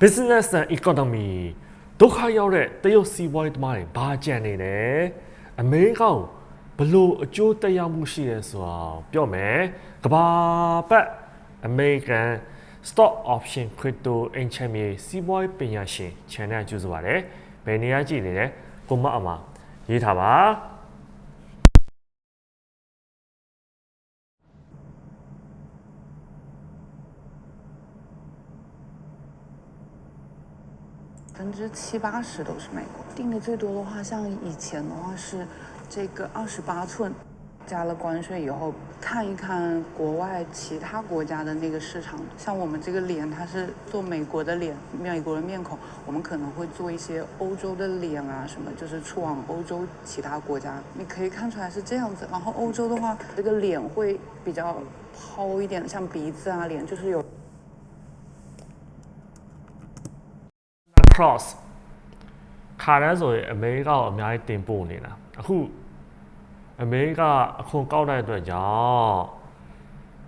business and economy ဒုက္ခရောက်တဲ့တရုတ်စီးပွားရေးသမားတွေဘာကြံနေလဲအမေရိကန်ဘလို့အကျိုးတက်ရောက်မှုရှိရဲဆိုတော့ပြောမယ်ကဘာပတ် American stock option crypto အင်ချမ်းမြေစီးပွားရေးပညာရှင် channel ကျူးဆိုပါတယ်ဘယ်နေရာကြည့်နေလဲကိုမအမရေးထားပါ 分之七八十都是美国。定的最多的话，像以前的话是这个二十八寸，加了关税以后，看一看国外其他国家的那个市场。像我们这个脸，它是做美国的脸，美国的面孔，我们可能会做一些欧洲的脸啊，什么就是出往欧洲其他国家。你可以看出来是这样子。然后欧洲的话，这个脸会比较抛一点，像鼻子啊，脸就是有 cross ခါတန်းဆိုရင်အမေရိကကိုအများကြီးတင်ပို့နေတာအခုအမေရိကအခွန်ကောက်တဲ့အတွက်ကြောင့်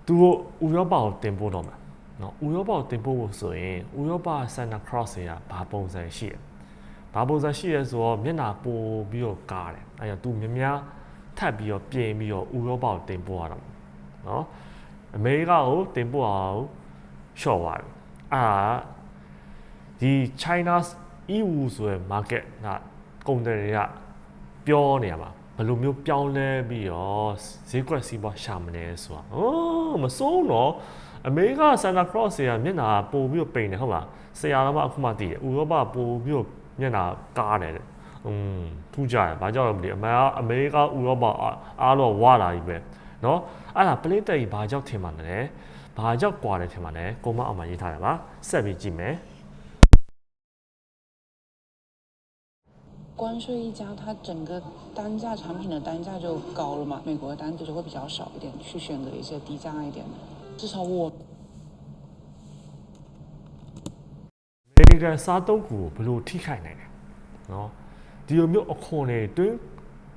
သူတို့ဥရောပကိုတင်ပို့တော့မှာနော်ဥရောပကိုတင်ပို့ဖို့ဆိုရင်ဥရောပဆန်တာခရော့စ်ရာဘာပုံစံရှိရဘာပုံစံရှိရဆိုတော့မျက်နှာပိုပြီးတော့ကားတယ်အဲဒါသူများများထပ်ပြီးတော့ပြင်ပြီးတော့ဥရောပကိုတင်ပို့ရတော့နော်အမေရိကကိုတင်ပို့အောင်လျှော့သွားတယ်အာ ဒီ China EU ဆိုရယ် market ကကုန်တယ်တွေကပြောနေရမှာဘယ်လိုမျိုးပြောင်းလဲပြီးတော့ဈေးကွက်စီးပွားရှာမလဲဆိုတာဟောမစိုးတော့အမေရိက Santa Claus တွေကမျက်နှာပို့ပြီးတော့ပိန်တယ်ဟုတ်လားဆရာတော်ကအခုမှသိတယ်ဥရောပပို့ပြီးတော့မျက်နှာကားတယ်တဲ့อืมထူးကြတယ်ဘာကြောင့်လဲမသိဘူးအမေကအမေရိကဥရောပအားအားလုံးဝလာပြီပဲเนาะအဲ့ဒါပလိတ်တက်ကြီးဘာကြောင့်ထင်မှန်းလဲဘာကြောင့်ကွာတယ်ထင်မှန်းလဲကိုမအောင်မရေးထားတယ်ပါဆက်ပြီးကြည့်မယ် 关税一加，它整个单价产品的单价就高了嘛，美国的单子就会比较少一点，去选择一些低价一点的。至少我 အမေရိကန်စားတုပ်ကိုဘယ်လိုထိခိုက်နိုင်လဲเนาะဒီလိုမျိုးအခွန်တွေတွင်း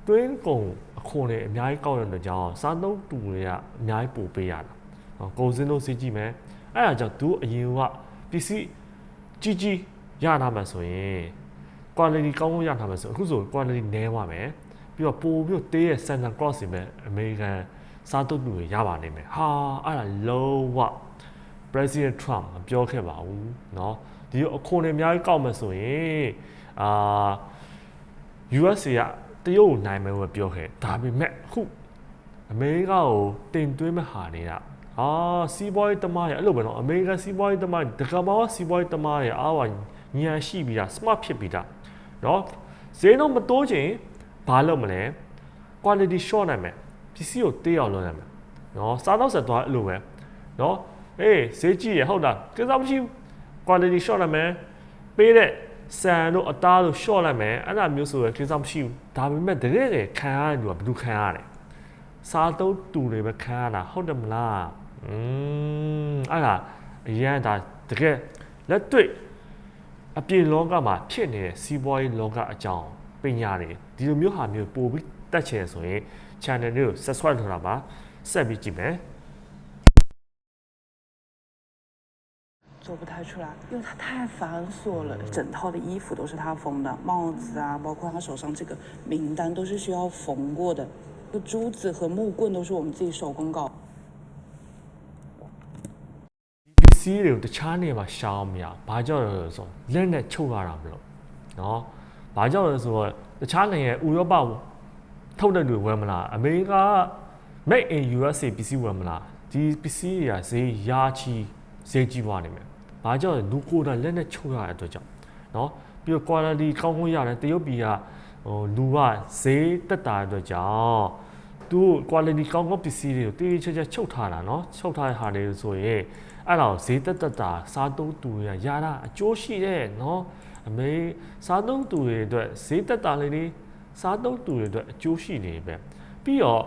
တွင်းကုန်အခွန်တွေအများကြီးကောက်ရတဲ့ကြောင့်စားတုပ်တူတွေကအများကြီးပိုပေးရတာเนาะကုန်စင်းတို့စီးကြည့်မယ်အဲ့ဒါကြောင့်သူအရင်ကပစ္စည်းကြီးကြီးရတာမှဆိုရင် quality ကောင်းကောင်းရတာမှဆိုအခုဆို quality နည်းသွားမယ်ပြီးတော့ပို့ပြီးတော့တေးရဲ့ Santa Claus တွေမဲ့အမေရိကန်စားတုပ်တူတွေရပါနိုင်မယ်ဟာအဲ့ဒါလုံးဝ President Trump မပြောခဲ့ပါဘူးเนาะဒီအခွန်တွေအများကြီးကောက်မယ်ဆိုရင်အာ USA ကတရုတ်ကိုနိုင်မယ်လို့ပြောခဲ့ဒါပေမဲ့အခုအမေရိကကိုတင်သွင်းမဲ့ဟာနေတာအာစီးပွားရေးတမားရအဲ့လိုပဲเนาะအမေရိကန်စီးပွားရေးတမားတကဘာစီးပွားရေးတမားရအားဝညာရှိပြီးတာ smart ဖြစ်ပြီးတာ နော်ဈေးတော့မတိုးချင်ဘာလုပ်မလဲ quality short နိုင်မယ်ပစ္စည်းကိုတေးအောင်လုပ်နိုင်မယ်နော်စားတော့ဆက်သွားအဲ့လိုပဲနော်အေးဈေးကြည့်ရဟုတ်လားကိစ္စမရှိ quality short နိုင်မယ်ပေးတဲ့ဆန်တို့အသားတို့ short လိုက်မယ်အဲ့ဒါမျိုးဆိုရယ်ကိစ္စမရှိဘူးဒါပေမဲ့တကယ်တကယ်ခံရတဲ့လူကဘယ်လိုခံရလဲစားသုံးတူတွေပဲခံရတာဟုတ်တယ်မလားอืมအဲ့ဒါအရင်ဒါတကယ်လက်တွေ့ အပြင်လောကမှာဖြစ်နေတဲ့စီးပွားရေးလောကအကြောင်းပညာတွေဒီလိုမျိုးဟာမျိုးပို့ပြီးတက်ချင်ဆိုရင် channel လေးကို subscribe လုပ်တာပါဆက်ပြီးကြည့်မယ် 做不太出来，因为它太繁琐了，整套的衣服都是他缝的，帽子啊，包括他手上这个名单都是需要缝过的，这个珠子和木棍都是我们自己手工搞。 စ္စည်းတွေကိုတခြားနေရာမှာရှောင်းမရဘာကြောင့်လဲဆိုတော့လက်နဲ့ချုပ်ရတာမလို့เนาะဘာကြောင့်လဲဆိုတော့တခြားနိုင်ငံဥရောပထုတ်တဲ့လူဝယ်မလားအမေရိက made in USA ပစ္စည်းဝယ်မလားဒီပစ္စည်းတွေကဈေးရာချီဈေးကြီးသွားနေမယ်ဘာကြောင့်လဲလူကိုယ်တိုင်လက်နဲ့ချုပ်ရတဲ့အတွက်ကြောင့်เนาะပြီးတော့ quality ကောင်းကောင်းရတယ်တရုတ်ပြည်ကဟိုလူကဈေးတက်တာတဲ့အတွက်ကြောင့်သူ quality ကောင်းကောင်းပစ္စည်းတွေကိုတေးချာချာချုပ်ထားတာเนาะချုပ်ထားတဲ့ဟာတွေဆိုရင် အဲ့တော့ဈေးတက်တက်တာစားသုံးသူတွေကရတာအကျိုးရှိတယ်เนาะအမေစားသုံးသူတွေအတွက်ဈေးတက်တာလေးတွေစားသုံးသူတွေအတွက်အကျိုးရှိနေပဲပြီးတော့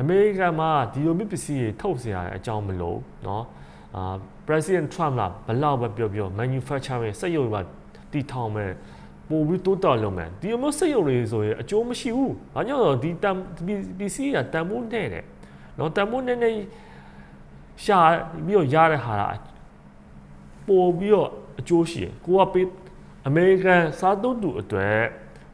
အမေရိကန်မှာဒီလိုမျိုးပစ္စည်းတွေထုတ်เสียရတဲ့အကြောင်းမလို့เนาะအာ President Trump လာဘလောက်ပဲပြောပြော manufacturing စက်ရုံမှာတီထောင်မယ်ပို့ပြီးတိုးတော်လုံးမယ်ဒီလိုမျိုးစက်ရုံတွေဆိုရင်အကျိုးမရှိဘူး။ဘာကြောင့်လဲဆိုတော့ဒီတန်ပစ္စည်းကတန်ဖိုးနဲ့တယ်။နော်တန်ဖိုးနဲ့နဲ့ ရှာပြီးတော့ရတဲ့ဟာကပို့ပြီးတော့အကျိုးရှိတယ်ကိုကပေးအမေရိကန်စားသုံးသူအတွက်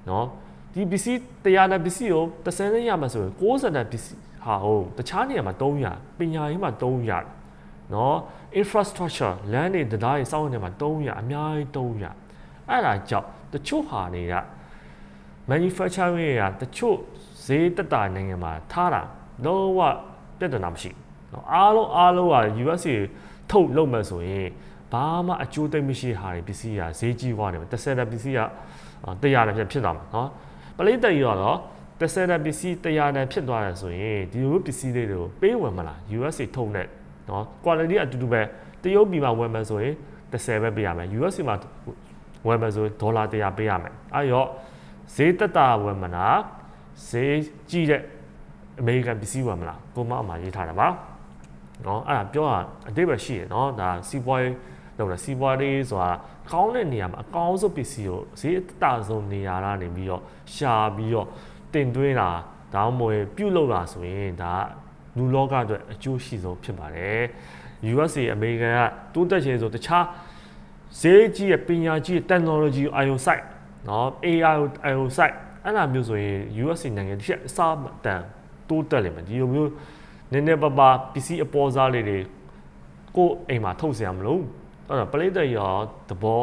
နော်ဒီပစ္စည်းတရားနဲ့ပစ္စည်းကို30နဲ့ရမှာဆိုရင်60နဲ့ပစ္စည်းဟာဟုတ်တခြားနေရာမှာ300ပညာရေးမှာ300နော် infrastructure လမ်းတွေတရားတွေစောင့်နေမှာ300အများကြီး300အဲ့ဒါကြောင့်တချို့ဟာတွေက manufacturing တွေကတချို့ဈေးတက်တာနိုင်ငံမှာထားတာလုံးဝပြဿနာမရှိဘူး နော်အားလုံးအားလုံးက USA ထုတ်လုပ်မယ်ဆိုရင်ဘာမှအကျိုးသိမ်းမရှိဟာတွေပစ္စည်းကဈေးကြီးသွားတယ်တစ်ဆယ်တဲ့ပစ္စည်းကတရားနဲ့ဖြစ်သွားမှာနော်ပလိတက်ကြီးတော့တစ်ဆယ်တဲ့ပစ္စည်းတရားနဲ့ဖြစ်သွားတယ်ဆိုရင်ဒီလိုပစ္စည်းလေးတွေကိုပေးဝယ်မလား USA ထုတ်နဲ့နော် quality အတူတူပဲတရုတ်ပြည်မှာဝယ်မယ်ဆိုရင်တစ်ဆယ်ပဲပေးရမယ် USA မှာဝယ်မယ်ဆိုရင်ဒေါ်လာ100ပေးရမယ်အဲ့တော့ဈေးတက်တာဝယ်မလားဈေးကြီးတဲ့အမေရိကန်ပစ္စည်းဝယ်မလားကိုမအမှရေးထားတာပါ เนาะအဲ့ဒါပြောတာအတိတ်ပဲရှိရเนาะဒါစီးပွားရေးတော့လားစီးပွားရေးဆိုတာကောင်းတဲ့နေရာမှာအကောင်းဆုံးပစ္စည်းကိုဈေးအတဆုံးနေရာကနေပြီးတော့ရှာပြီးတော့တင်သွင်းတာဒါမှမဟုတ်ပြုတ်လောက်တာဆိုရင်ဒါလူလောကအတွက်အကျိုးရှိဆုံးဖြစ်ပါတယ် USA အမေရိကန်ကတိုးတက်ခြင်းဆိုတခြားဈေးကြီးရဲ့ပညာကြီးရဲ့ technology ကိုအာရုံစိုက်နော် AI ကိုအာရုံစိုက်အဲ့လိုမျိုးဆိုရင် USA နိုင်ငံတစ်ချက်အစားမတန်တိုးတက်လိမ့်မယ်ဒီလိုမျိုး နည်းနည်းပါးပါပစ္စည်းအပေါ်စားလေးတွေကိုယ်အိမ်မှာထုတ်เสียမလို့အဲ့တော့ပလိတ်တဲ့ရောသဘော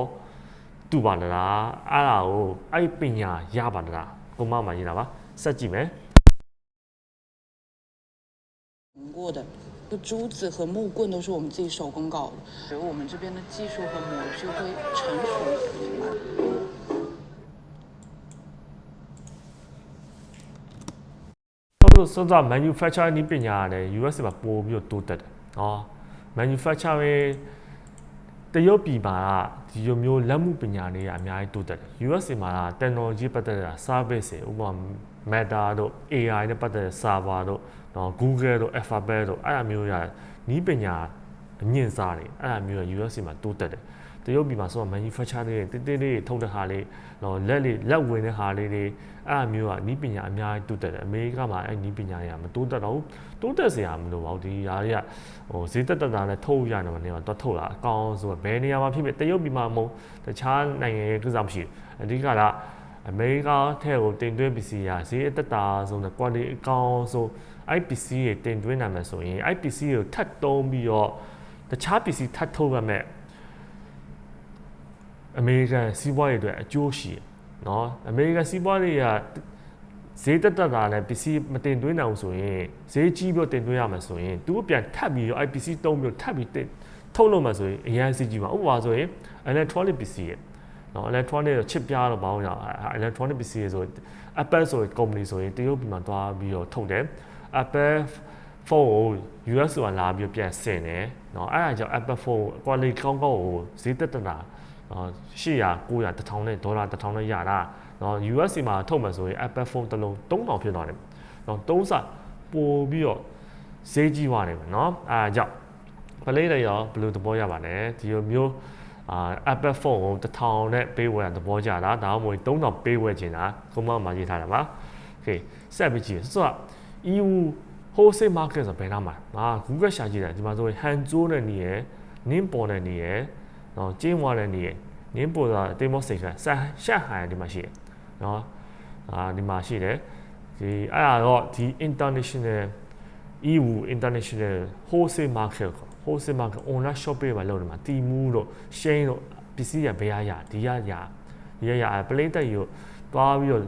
တူပါလားအဲ့ဒါကိုအဲ့ပညာရပါလားကိုမမှရေးတာပါစက်ကြည့်မယ် 过的。就珠子和木棍都是我们自己手工搞的，所以我们这边的技术和模具会成熟一点。 တော့စစ manufacturing နည်းပညာကလည်း US မှာပို့ပြီးတော့တိုးတက်တယ်။ဟော manufacturing တရုတ်ပြည်မှာကဒီလိုမျိုးလက်မှုပညာတွေကအများကြီးတိုးတက်တယ်။ US မှာက technology ပတ်သက်တာ service တွေဥပမာ Meta တို့ AI နဲ့ပတ်သက်တဲ့ server တို့နော် Google တို့ Alphabet တို့အဲ့အမျိုးရနည်းပညာအမြင့်စားတွေအဲ့အမျိုးက US မှာတိုးတက်တယ်။ တရုတ်ပြည်မှာဆိုတော့ manufacture တွေတိတိလေးထုတ်တဲ့ဟာလေးနော်လက်လေးလက်ဝင်တဲ့ဟာလေးတွေအဲ့အမျိုးကနီးပညာအများကြီးတိုးတက်တယ်အမေရိကမှာအဲ့နီးပညာတွေကမတိုးတက်တော့ဘူးတိုးတက်စရာမလိုပါဘူးဒီຢာတွေကဟိုဈေးတက်တက်တာနဲ့ထုတ်ရတယ်မနေတော့ထုတ်တာအကောင်းဆိုတော့ဘယ်နေရာမှာဖြစ်ဖြစ်တရုတ်ပြည်မှာမဟုတ်တခြားနိုင်ငံရဲ့ကိစ္စမရှိဘူးအဓိကကအမေရိကထဲကိုတင်သွင်းပစ္စည်းရာဈေးအတက်တာဆုံးတဲ့ quality အကောင်းဆုံး IPC တွေတင်သွင်းနိုင်မယ်ဆိုရင် IPC ကိုထပ်တုံးပြီးတော့တခြားပစ္စည်းထပ်ထုတ်ရမယ် အမေရိကန်စီးပွားရေးအတွက်အကျိုးရှိတယ်နော်အမေရိကန်စီးပွားရေးကဈေးတက်တက်တာနဲ့ပစ္စည်းမတင်သွင်းနိုင်ဘူးဆိုရင်ဈေးကြီးပြီးတော့တင်သွင်းရမယ်ဆိုရင်သူတို့ပြန်ထပ်ပြီးတော့ IPC တုံးပြီးတော့ထပ်ပြီးတင်ထုတ်လို့မှဆိုရင်အရင်စီးကြီးပါဥပမာဆိုရင် electronic ပစ္စည်းရဲ့နော် electronic တော့ chip ပြားတော့ဘာလို့ရအောင် electronic ပစ္စည်းဆို Apple ဆိုရင် company ဆိုရင်တရုတ်ပြည်မှာတွားပြီးတော့ထုတ်တယ် Apple phone ကို US ကလာပြီးပြန်ဆင်တယ်เนาะအဲ့ဒါကြောင့် Apple phone quality ကောင်းကောင်းကိုဈေးတက်တက်တာ 800 900 1000နဲ့ဒေါ်လာ1000နဲ့ရတာเนาะ US မှာထုတ်မှဆိုရင် Apple phone တစ်လုံး3000ဖြစ်သွားတယ်เนาะ3ဆပို့ပြီးတော့ဈေးကြီးသွားတယ်เนาะအဲ့ဒါကြောင့်ပလေးတွေရောဘယ်လိုသဘောရပါလဲဒီလိုမျိုးအာ Apple phone ကို1000နဲ့ပေးဝယ်တာသဘောကျတာဒါမှမဟုတ်3000ပေးဝယ်ချင်တာကွန်မန့်မှာရေးထားတာပါโอเคဆက်ပြီးကြည့်ဆိုတော့ EU wholesale market ဆိုဘယ်နာမှာငါ Google ရှာကြည့်တယ်ဒီမှာဆိုရင် hand ကျိုးတဲ့နေရယ်နင်းပေါ်တဲ့နေရယ် နော်ကျင်းဝါတဲ့နေရယ်နင်းပေါ်တာတင်မော့စိတ်ခါဆန်ရှက်ဟိုင်ဒီမှာရှိတယ်နော်အာဒီမှာရှိတယ်ဒီအဲ့ဒါတော့ဒီ international EU international wholesale market ကို wholesale market online shopping မှာလုပ်နေမှာတီမူးတို့ Shein တို့ပစ္စည်းရဘယ်ရရဒီရရဒီရရပလိတ်တက်ယူတွား ပြီးတော့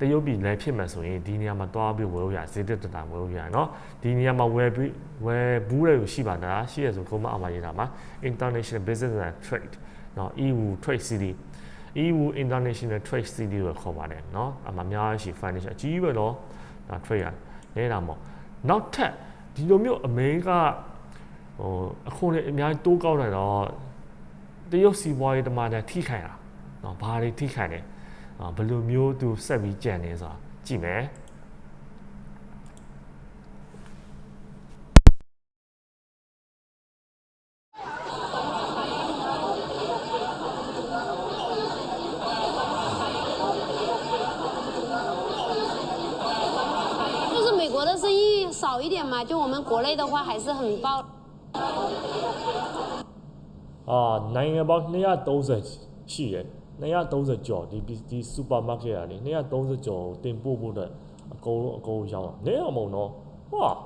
တရုတ်ပြည်လည်းဖြစ်မှဆိုရင်ဒီနေရာမှာတွားပြီးဝယ်လို့ရဈေးတက်တက်တာဝယ်လို့ရเนาะဒီနေရာမှာဝယ်ပြီးဝယ်ဘူးတယ်ရှိပါတာရှိရဆိုကိုမအမှားရေးတာမှာ international business and trade เนาะ EU trade city EU international trade city ကိုခေါ်ပါတယ်เนาะအမှာအများရှိ financial အကြီးပဲเนาะဒါ trade ရနေတာမို့နောက်ထပ်ဒီလိုမျိုးအမေရိကဟိုအခုလည်းအများကြီးတိုးကောက်နေတော့တရုတ်စီးပွားရေးတမန်နဲ့ထိခိုင်တာเนาะဘာတွေထိခိုင်လဲ အာဘယ်လိုမျိုးသူဆက်ပြီးကြံနေဆိုတာကြည့်မယ် 就是美国的生意少一点嘛，就我们国内的话还是很爆。 အာနိုင်ငံပေါင်း230ရှိတယ် 那样都是叫的比的 supermarket，那样都是叫店铺部的购购物箱，那样么喏，哇！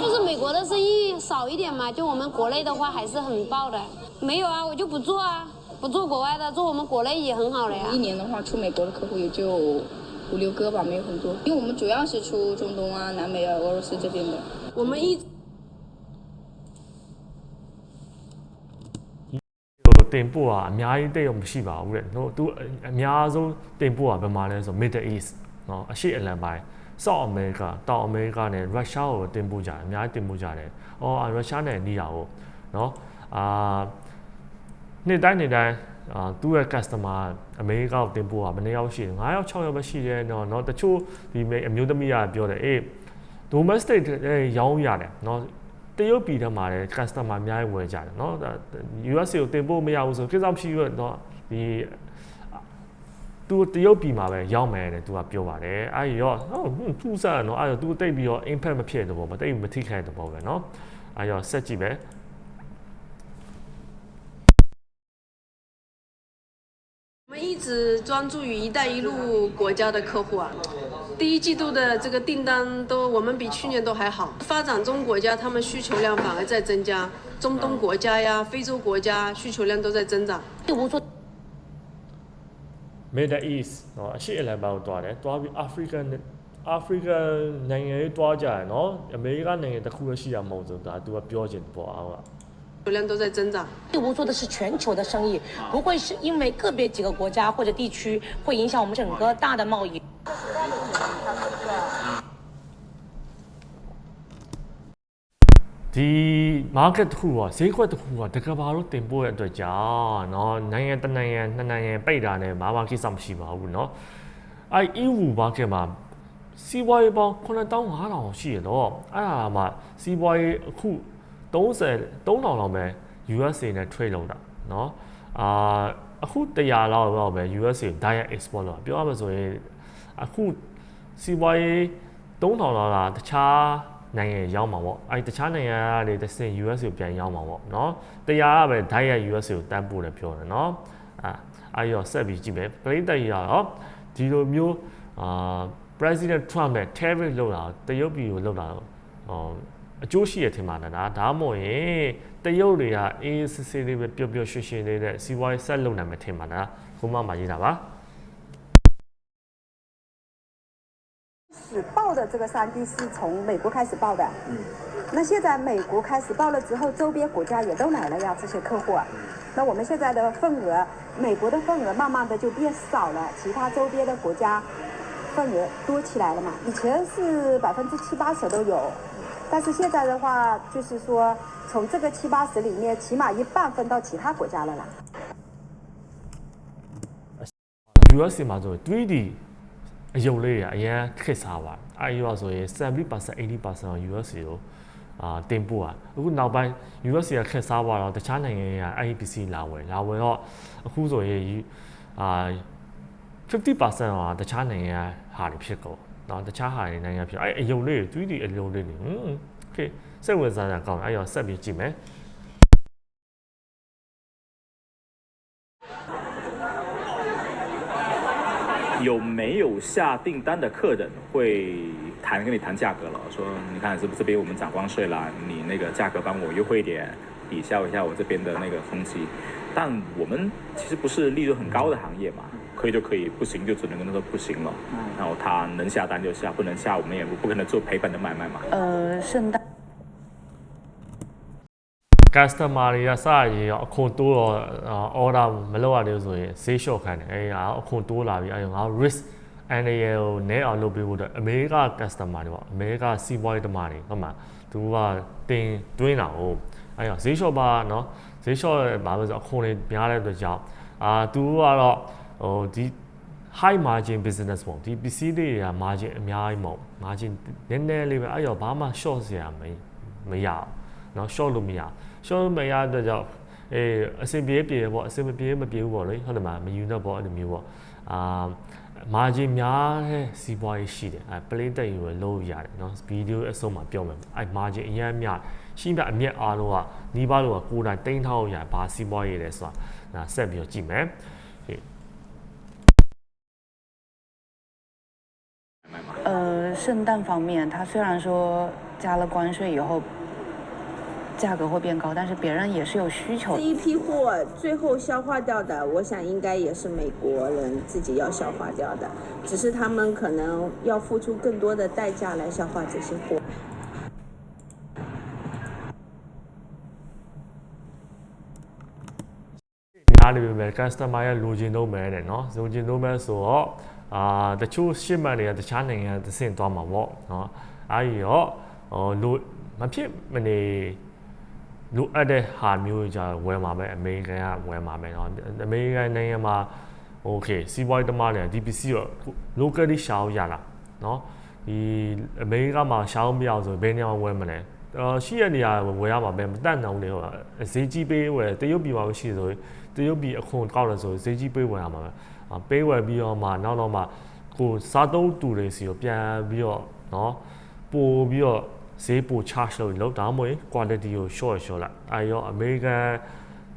就是美国的生意少一点嘛，就我们国内的话还是很爆的。没有啊，我就不做啊，不做国外的，做我们国内也很好了呀。一年的话，出美国的客户也就五六个吧，没有很多。因为我们主要是出中东啊、南美啊、俄罗斯这边的。我们一 ဟိုတင်ပို့တာအများကြီးတိတ်ရောမရှိပါဘူးတဲ့နော်သူအများဆုံးတင်ပို့တာဘယ်မှာလဲဆို Middle East နော်အရှေ့အလယ်ပိုင်း South America တောင်အမေရိကနဲ့ Russia ကိုတင်ပို့ကြတယ်အများကြီးတင်ပို့ကြတယ်။အော် Russia နဲ့နီးတာကိုနော်အာနေ့တိုင်းနေ့တိုင်း အာသူ့ရဲ့ customer အမေရိကကိုတင်ပို့တာဘယ်နှစ်ယောက်ရှိလဲ9ယောက်6ယောက်ပဲရှိတယ်နော်နော်တချို့ဒီအမျိုးသမီးကပြောတယ်အေး domestic ရောင်းရတယ်နော်တရုတ်ပြည်ထဲမှာလည်း customer အများကြီးဝယ်ကြတယ်เนาะ US ကိုတင်ပို့မရဘူးဆိုကိစ္စမရှိဘူးเนาะဒီသူတရုတ်ပြည်မှာပဲရောက်မယ်တဲ့သူကပြောပါတယ်အဲ့ဒီတော့ဟိုသူစားเนาะအဲ့တော့သူတိတ်ပြီးတော့ impact မဖြစ်တဲ့ဘောမတိတ်မထိခိုက်တဲ့ဘောပဲเนาะအဲ့တော့ဆက်ကြည့်ပဲ 是专注于“一带一路”国家的客户啊。第一季度的这个订单都，我们比去年都还好。发展中国家他们需求量反而在增加，中东国家呀、非洲国家需求量都在增长。Middle East 喏，啊，谢来帮我抓的，抓比 African African 人员抓起来喏，每一个人的都苦了些啊，毛子，但都要表现不好啊。需求量都在增长。义乌做的是全球的生意，不会是因为个别几个国家或者地区会影响我们整个大的贸易。 ဒီ market တစ်ခုကဈေးကွက်တစ်ခုကတကဘာလို့တင်ပို့ရတဲ့အတွက်ကြောင့်เนาะနိုင်ငံတစ်နိုင်ငံနှစ်နိုင်ငံပိတ်တာနဲ့ဘာမှကိစ္စမရှိပါဘူးเนาะအဲ EU market မှာစီးပွားရေးပေါင်း9500ရှိရတော့အဲ့ဒါမှစီးပွားရေးအခု 30 3000လောက်ပဲ USA နဲ့ trade လုပ်တာเนาะအာအခု100လောက်တော့ပဲ USA direct export လုပ်တာပြောရမှာဆိုရင်အခုစီးပွားရေး3000လောက်လားတခြားနိုင်ငံရောက်မှာပေါ့အဲဒီတခြားနိုင်ငံကနေတစ်ဆင့် US ကိုပြန်ရောက်မှာပေါ့เนาะတရားကပဲ direct US ကိုတန်းပို့တယ်ပြောတယ်เนาะအာအဲ့ရောဆက်ပြီးကြည့်မယ်ပရိသတ်ကြီးကတော့ဒီလိုမျိုးအာ President Trump နဲ့ tariff လောက်တာတရုတ်ပြည်ကိုလောက်တာတော့ဟော အကျိုးရှိရထင်ပါတယ်ဒါဒါမှမဟုတ်ရင်တရုတ်တွေကအေးစစ်စစ်လေးပဲပျော်ပျော်ရွှင်ရွှင်လေးနဲ့စီးပွားရေးဆက်လုပ်နိုင်မယ်ထင်ပါတယ်ခုမှမှရေးတာပါ 始报的这个三 D 是从美国开始报的，嗯，那现在美国开始报了之后，周边国家也都来了呀，这些客户啊，那我们现在的份额，美国的份额慢慢的就变少了，其他周边的国家份额多起来了嘛，以前是百分之七八十都有， 但是现在的话，就是说从这个七八十里面，起码一半分到其他国家了啦。 US မှာဆိုရင် 3D အယုံလေးတွေကအရင်ခက်စားပါအဲဒီတော့ဆိုရင်70% 80% US ကိုအာတင်ပို့อ่ะအခုနောက်ပိုင်း US ကခက်စားသွားတော့တခြားနိုင်ငံတွေကအဲဒီ PC လာဝယ်လာဝယ်တော့အခုဆိုရင်အာ50%ဟာတခြားနိုင်ငံကဟာတွေဖြစ်ကုန် เนาะတခြားဟာတွေနိုင်ငံဖြစ်အဲအယုံလေးတွေ 3D အယုံလေးတွေဟွန်း okay စိတ်ဝင်စားတာကောင်းတယ်အဲဒီတော့ဆက်ပြီးကြည့်မယ် 有没有下订单的客人会谈跟你谈价格了？说你看是不是这边我们涨关税啦？你那个价格帮我优惠一点，抵消一下我这边的那个风险。但我们其实不是利润很高的行业嘛， 可以就可以，不行就只能跟他说不行了。然后他能下单就下，不能下我们也不不可能做赔本的买卖嘛。呃，圣诞。 customer တွေကစရရင်အခွန်တိုးတော့ order မလုပ်ရသေးဘူးဆိုရင်ဈေးလျှော့ခိုင်းတယ်အဲဟာအခွန်တိုးလာပြီအဲငါ risk အန်ရယ်ကိုနည်းအောင်လုပ်ပေးဖို့အတွက်အမေရိက customer တွေပေါ့အမေရိကစီးပွားရေးသမားတွေဟုတ်မှာသူကတင်တွင်းတာဟုတ်အဲဈေးလျှော့ပါနော်ဈေးလျှော့ဘာလို့ဆိုအခွန်တွေများတဲ့အတွက်ကြောင့်အာသူကတော့ ဟိုဒီ high margin business ပေါ့ဒီပစ္စည်းတွေက margin အများကြီးမဟုတ် margin နည်းနည်းလေးပဲအဲ့တော့ဘာမှ short စရာမမရဘူးเนาะ short လို့မရ short မရတဲ့ကြောင့်အေးအဆင်ပြေပြေပေါ့အဆင်မပြေမပြေဘူးပေါ့လေဟုတ်တယ်မလားမယူတော့ပေါ့အဲ့လိုမျိုးပေါ့အာ margin များတဲ့စီးပွားရေးရှိတယ်အဲ play တက်ယူရလို့ရတယ်เนาะဗီဒီယိုအဆုံးမှာပြောမယ်အဲ margin အရင်အများရှိမြအမြက်အားလုံးကနီးပါးလို့ကကိုယ်တိုင်တိန်းထောက်ရဘာစီးပွားရေးလဲဆိုတာဒါဆက်ပြီးတော့ကြည့်မယ် 圣诞方面，它虽然说加了关税以后价格会变高，但是别人也是有需求的。这一批货最后消化掉的，我想应该也是美国人自己要消化掉的，只是他们可能要付出更多的代价来消化这些货。哪里有买？caster 买呀，路易奴买嘞，喏，路易奴买说。 ယ်တဲ့เนาะလိုချင်တော့မယ်ဆိုတော့အာတချို့ shipment တွေကတခြားနိုင်ငံသဆင့်သွားမှာပေါ့เนาะအားကြီးရောဟိုလိုမဖြစ်မနေလိုအပ်တဲ့ဟာမျိုးじゃဝယ်မှာပဲအမေရိကန်ကဝယ်မှာပဲเนาะအမေရိကန်နိုင်ငံမှာ okay စီးပွားရေးတမတွေ DPC ရော locally ရှာလို့ရလားเนาะဒီအမေရိကမှာရှာလို့မရအောင်ဆိုဘယ်နေရာမှာဝယ်မလဲအော်ရှိရနေရာဝယ်ရမှာပဲမတတ်နိုင်ဘူးလေဟိုဈေးကြီးပေးဝယ်တရုတ်ပြည်မှာမရှိဆိုရင်တရုတ်ပြည်အခွန်ကောက်တယ်ဆိုဈေးကြီးပေးဝယ်ရမှာပဲအာ ပေးဝယ်ပြီးတော့မှနောက်တော့မှကိုစားသုံးတူတွေစီကိုပြန်ပြီးတော့เนาะပို့ပြီးတော့ဈေးပို charge လုပ်လို့ဒါမှမဟုတ် quality ကို short short လိုက်အဲရော American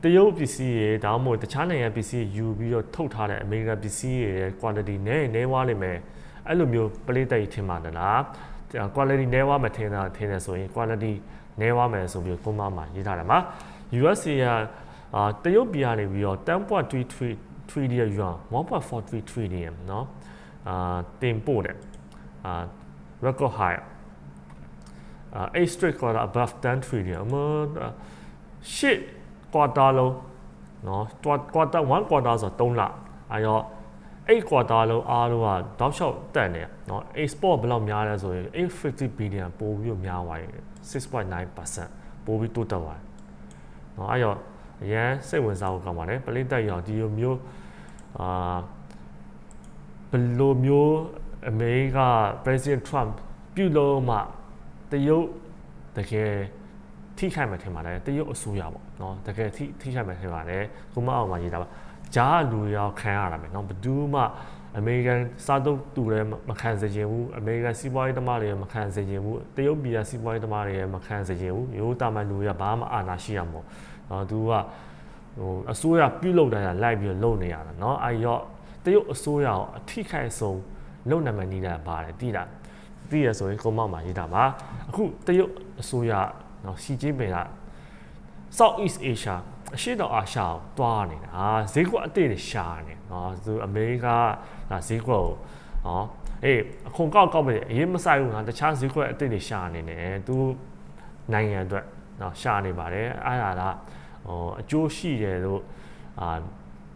တရုတ်ပစ္စည်းတွေဒါမှမဟုတ်တခြားနိုင်ငံပစ္စည်းယူပြီးတော့ထုတ်ထားတဲ့အမေရိကန်ပစ္စည်းတွေရဲ့ quality နဲ့နဲဝါးလိမ့်မယ်အဲ့လိုမျိုး play တိုက်ထင်ပါတယ်လား quality နဲဝါးမထင်တာထင်တယ်ဆိုရင် quality နဲဝါးမယ်ဆိုပြီးကုန်းမမှာရေးထားတယ်မှာ USA ကအာတရုတ်ပြည်ကနေပြီးတော့10.33 trillion yuan 1.43 trillion เนาะအာတင်ပို့တယ်အာ record high အာ8 straight quarter above 10 trillion အမရှစ် quarter လုံးเนาะ quarter 1 quarter ဆိုတော့3လအဲရော8 quarter လုံးအားလုံးကတောက်လျှောက်တက်နေเนาะ export ဘယ်လောက်များလဲဆိုရင်850 billion ပို့ပြီးတော့များသွားတယ်6.9%ပို့ပြီးတိုးတက်သွားတယ်เนาะအဲရော အရန်စိတ်ဝင်စားဖို့ကောင်းပါတယ်ပလိတက်ရောဒီလိုမျိုးအာဘယ်လိုမျိုးအမေရိက President Trump ပြုလုပ်မှတရုတ်တကယ်ထိခိုက်မှထင်ပါတယ်တရုတ်အစိုးရပေါ့နော်တကယ်ထိထိခိုက်မှထင်ပါတယ်ကိုမအောင်မှရေးတာပါဂျားလူရောခံရတာပဲနော်ဘယ်သူမှအမေရိကန်စားတုပ်တူလည်းမခံစေချင်ဘူးအမေရိကန်စီးပွားရေးသမားတွေလည်းမခံစေချင်ဘူးတရုတ်ပြည်ကစီးပွားရေးသမားတွေလည်းမခံစေချင်ဘူးရိုးတာမန်လူရဘာမှအာဏာရှိရမို့ နော်သူကဟိုအစိုးရပြုတ်လုတာလိုက်ပြီးလုံနေရတာနော်အဲရောတရုတ်အစိုးရကိုအထိခိုက်ဆုံးလုံနိုင်မှနေတယ်ပါတယ်တိတာတိရဆိုရင်ကိုမောက်မှာရေးတာပါအခုတရုတ်အစိုးရနော်စီချင်းပင်က South East Asia အရှေ့တောင်အာရှကိုတွားနေတာဟာဈေးကွက်အတိတ်တွေရှာနေနော်သူအမေရိကဒါဈေးကွက်ကိုနော်အေးအခွန်ကောက်ကောက်ပဲအရင်မဆိုင်ဘူးငါတခြားဈေးကွက်အတိတ်တွေရှာနေတယ်သူနိုင်ငံအတွက်နော်ရှာနေပါတယ်အဲ့ဒါက ဟိုအကျိုးရှိတယ်လို့အာ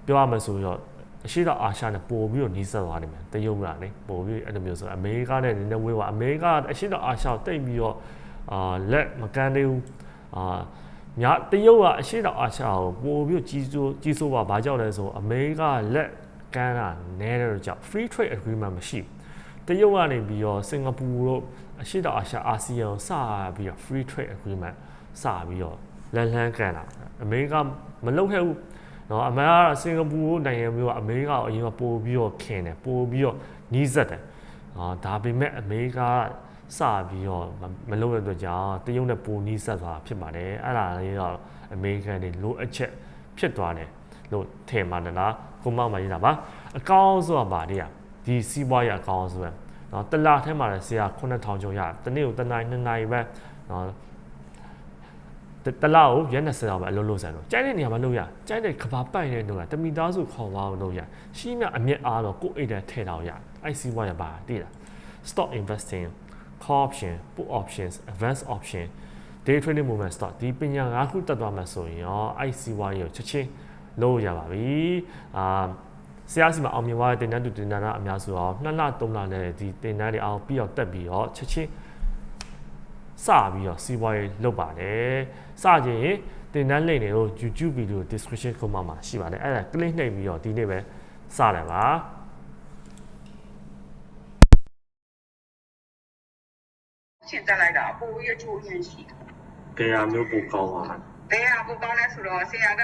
ပြောရမယ်ဆိုတော့အရှိတော့အာရှနဲ့ပို့ပြီးတော့နီးစပ်သွားနိုင်မယ်တရုတ်ကလေပို့ပြီးအဲ့လိုမျိုးဆိုအမေရိကနဲ့နည်းနည်းဝေးသွားအမေရိကအရှိတော့အာရှကိုတိတ်ပြီးတော့အာလက်မကန်သေးဘူးအာညာတရုတ်ကအရှိတော့အာရှကိုပို့ပြီးကြီးစိုးကြီးစိုးပါဘာကြောင့်လဲဆိုအမေရိကလက်ကမ်းတာနဲတဲ့ကြောင့် free trade agreement မရှိဘူးတရုတ်ကနေပြီးတော့စင်ကာပူတို့အရှိတော့အာရှအာဆီယံစပြီးတော့ free trade agreement စပြီးတော့ လန်လန်းကန်တာအမေရိကမလုပ်ခဲ့ဘူးနော်အမေရိကစင်ကာပူနိုင်ငံမျိုးကအမေရိကကိုအရင်ကပို့ပြီးတော့ခင်တယ်ပို့ပြီးတော့နီးစပ်တယ်အာဒါပေမဲ့အမေရိကစပြီးတော့မလုပ်တဲ့အတွက်ကြောင့်တရုတ်နဲ့ပိုနီးစပ်သွားဖြစ်ပါတယ်အဲ့ဒါလေးတော့အမေရိကန်တွေလိုအပ်ချက်ဖြစ်သွားတယ်လို့ထင်ပါတယ်လားကိုမောက်မရေးတာပါအကောင်းဆုံးကပါလေဒီစီးပွားရေးအကောင်းဆုံးပဲနော်တလားထဲမှာလည်းဆရာ9000ကျော်ရတယ်တနေ့ကိုတနိုင်2နိုင်ပဲနော် တလားကိုရက်20လောက်ပဲအလုပ်လုပ်ဆန်လို့ကျိုင်းတဲ့နေရာမှာလုပ်ရကျိုင်းတဲ့ကဘာပိုက်တဲ့လုပ်ရတမီသားစုခေါ်သွားလို့လုပ်ရရှိမြအမျက်အားတော့ကိုယ့်အိတ်ထဲထည့်တော့ရအဲ့စီးပွားရပါတည်လား stock investing call option put options advanced option day trading movement stock ဒီပညာ၅ခုတက်သွားမှဆိုရင်ရောအဲ့စီးပွားရေးကိုချက်ချင်းလုပ်ရပါပြီအာဆရာစီမှာအောင်မြင်သွားတဲ့တင်တန်းတူတင်တန်းအများစုအောင်နှစ်လသုံးလနဲ့ဒီတင်တန်းတွေအောင်ပြီးတော့တက်ပြီးတော့ချက်ချင်း စပြီးတော့စီးပွားရေးလုပ်ပါတယ်စခြင်းရင်တင်တန်းလိမ့်တွေကို YouTube video description ခုမှမှာရှိပါတယ်အဲ့ဒါ click နှိပ်ပြီးတော့ဒီနေ့ပဲစတယ်ပါရှင်တက်လိုက်တာပို့ပြီးအချိုးရင်ရှိတယ်။ကြရာမျိုးပိုကောင်းပါလား။ဘယ်ဟာပိုကောင်းလဲဆိုတော့ဆရာက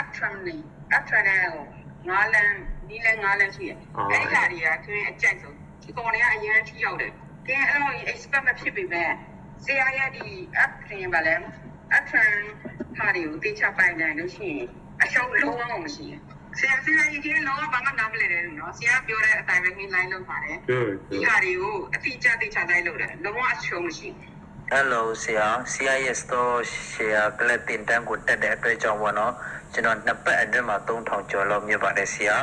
up training up training ကိုငါးလမ်းနီးလမ်းငါးလမ်းရှိတယ်။အဲ့ဒီဟာတွေကသူအကြိုက်ဆုံးဒီကောင်တွေကအရင်ထိရောက်တယ်။ကဲအဲ့တော့ expert မဖြစ်ပေမဲ့ ဆရာရဒီ app တင်ပါလဲ app ဟာတွေကိုတေချပိုင်တယ်လို့ရှိရင်အရှုံးလုံးဝမရှိဘူးဆရာဆရာကြီးကလုံးဝဘာမှနားမလည်တယ်နော်ဆရာပြောတဲ့အတိုင်းပဲ main line လုပ်ပါတယ် Good ဒီဟာတွေကိုအတိအကျတေချတိုင်းလုပ်တယ်လုံးဝအရှုံးမရှိဘူး Hello ဆရာ CIS တော့ဆရာကလပ်တင်တန်းကိုတက်တဲ့အတွက်ကြောင့်ပေါ့နော်ကျွန်တော်နှစ်ပတ်အတွင်းမှာ3000ကျော်လောက်မြတ်ပါတယ်ဆရာ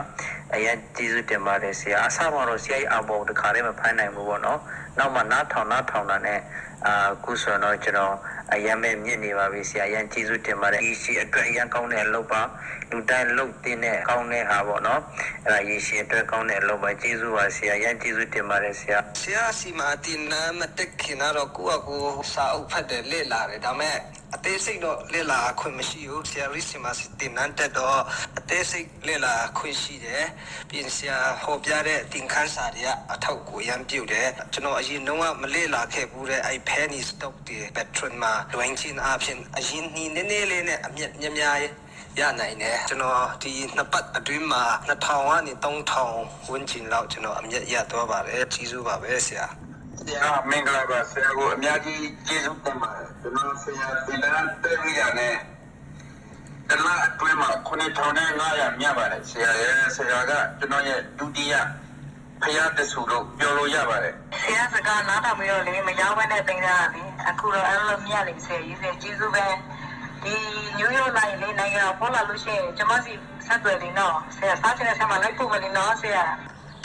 အရင်ကျေးဇူးတင်ပါတယ်ဆရာအစမှာတော့ဆရာရဲ့အဘောတခါလေးမဖိုင်းနိုင်ဘူးပေါ့နော် နောက်မှနားထောင်နားထောင်တာနဲ့အာခုဆိုတော့ကျွန်တော်အရင်ပဲမြင့်နေပါပြီဆရာအရင်ကျေးဇူးတင်ပါတယ်ဒီရှိအတွက်အရင်ကောင်းတဲ့အလုပ်ပါလူတိုင်းလုပ်တင်တဲ့ကောင်းတဲ့ဟာပေါ့နော်အဲ့ဒါရေရှည်အတွက်ကောင်းတဲ့အလုပ်ပါကျေးဇူးပါဆရာအရင်ကျေးဇူးတင်ပါတယ်ဆရာဆရာစီမာတင်နာမတက်ခင်တော့ကိုယ့်အကိုစာအုပ်ဖတ်တယ်လေ့လာတယ်ဒါပေမဲ့ အသေးစိတ်တော့လေ့လာခွင့်မရှိဘူးဆရာရီစီမာတင်နန်းတက်တော့အသေးစိတ်လေ့လာခွင့်ရှိတယ်ပြင်ဆရာဟောပြတဲ့တင်ခန်းစာတွေကအထောက်ကိုရမ်းပြုတ်တယ်ကျွန်တော်အရင်တော့မလေ့လာခဲ့ဘူးတဲ့အဲ့ penny stock တွေ patron မှာလွင်ချင်းအဖြစ်အရင်နီးနည်းနည်းလေးနဲ့အမြက်များများရနိုင်တယ်ကျွန်တော်ဒီနှစ်ပတ်အတွင်းမှာ2000ကနေ3000ဝန်းကျင်လောက်ကျွန်တော်အမြက်ရသွားပါတယ်ကြီးစုပါပဲဆရာ ဆရာမင်္ဂလာပါဆရာကိုအများကြီးကျေးဇူးတင်ပါတယ်ကျွန်တော်ဆရာဒီလန်တက်ရနဲ့တမအတွင်းမှာ9500မြတ်ပါတယ်ဆရာရဲ့ဆရာကကျွန်တော်ရဲ့ဒုတိယဖယားတဆူလို့ပြောလို့ရပါတယ်ဆရာစကားနားထောင်ပြီးတော့လေမရောက်ဘဲနဲ့တင်ကြတာပြီအခုတော့အဲ့လိုမြတ်လေးဆရာကြီးဆရာကျေးဇူးပဲဒီညိုးရိုးလိုက်လေးနိုင်ငံပေါ်လာလို့ရှိရင်ကျွန်မစီဆက်သွယ်နေတော့ဆရာစားချင်တဲ့ဆက်မှာလိုက်ပို့မယ်နော်ဆရာ